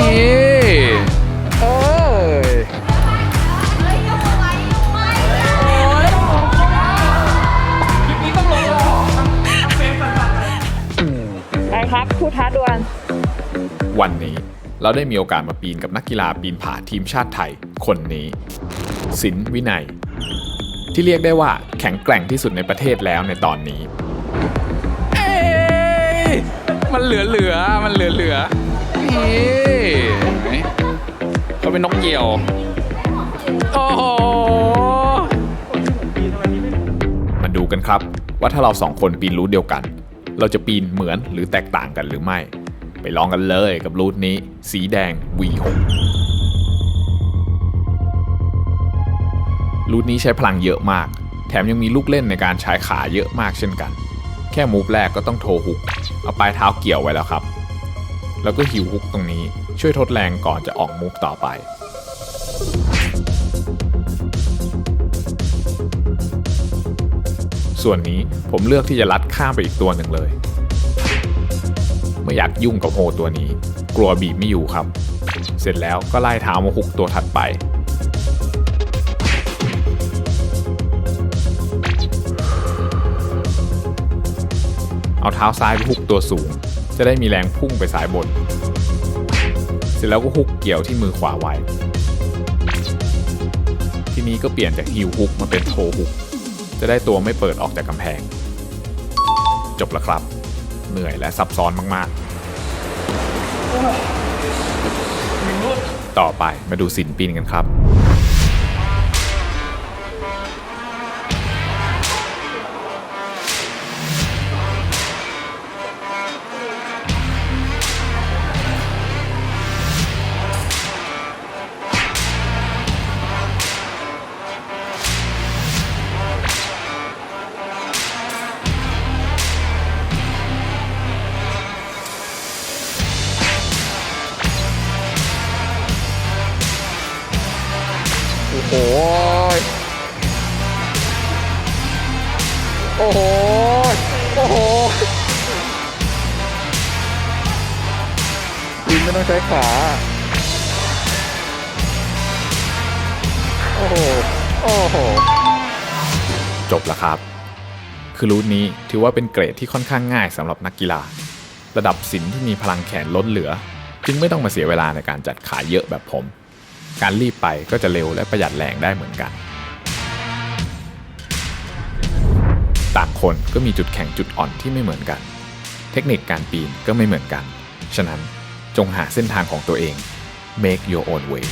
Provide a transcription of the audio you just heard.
เอ้ยไปครับผู้ท้าดวลวันนี้เราได้มีโอกาสมาปีนกับนักกีฬาปีนผาทีมชาติไทยคนนี้ สินวินัย ที่เรียกได้ว่าแข็งแกร่งที่สุดในประเทศแล้วในตอนนี้ เอ้ยมันเหลือเหลือมันเหลือเหลือ เขาเป็นนกเหยี่ยว โอ้โห มาดูกันครับว่าถ้าเราสองคนปีนรูทเดียวกัน เราจะปีนเหมือนหรือแตกต่างกันหรือไม่ ไปลองกันเลยกับรูทนี้ สีแดง V6 รูทนี้ใช้พลังเยอะมาก แถมยังมีลูกเล่นในการใช้ขาเยอะมากเช่นกัน แค่มูฟแรกก็ต้องโทฮุก เอาปลายเท้าเกี่ยวไว้แล้วครับ แล้วก็ฮิวฮุกตรงนี้ช่วยทดแรงก่อนจะออกมูฟต่อไป ส่วนนี้ผมเลือกที่จะลัดข้ามไปอีกตัวหนึ่งเลย ไม่อยากยุ่งกับโฮตัวนี้ กลัวบีบไม่อยู่ครับ เสร็จแล้วก็ไล่เท้ามาฮุกตัวถัดไปเอาเท้าซ้ายไปฮุกตัวสูง จะได้มีแรงพุ่งไปสายบน เสร็จแล้วก็ฮุกเกี่ยวที่มือขวาไว้ ทีนี้ก็เปลี่ยนจากฮิวฮุกมาเป็นโทฮุก จะได้ตัวไม่เปิดออกจากกำแพง จบแล้วครับ เหนื่อยและซับซ้อนมากๆ ต่อไปมาดูสินปีนกันครับ โอ้โห โอ้โหโอ้โหยิงไม่ต้องใช้ขา โอ้โห โอ้โห จบแล้วครับ คือรูทนี้ถือว่าเป็นเกรดที่ค่อนข้างง่ายสำหรับนักกีฬา ระดับสินที่มีพลังแขนล้นเหลือ จึงไม่ต้องมาเสียเวลาในการจัดขาเยอะแบบผม การรีบไปก็จะเร็วและประหยัดแรงได้เหมือนกัน ต่างคนก็มีจุดแข็งจุดอ่อนที่ไม่เหมือนกัน เทคนิคการปีนก็ไม่เหมือนกัน ฉะนั้นจงหาเส้นทางของตัวเอง make your own way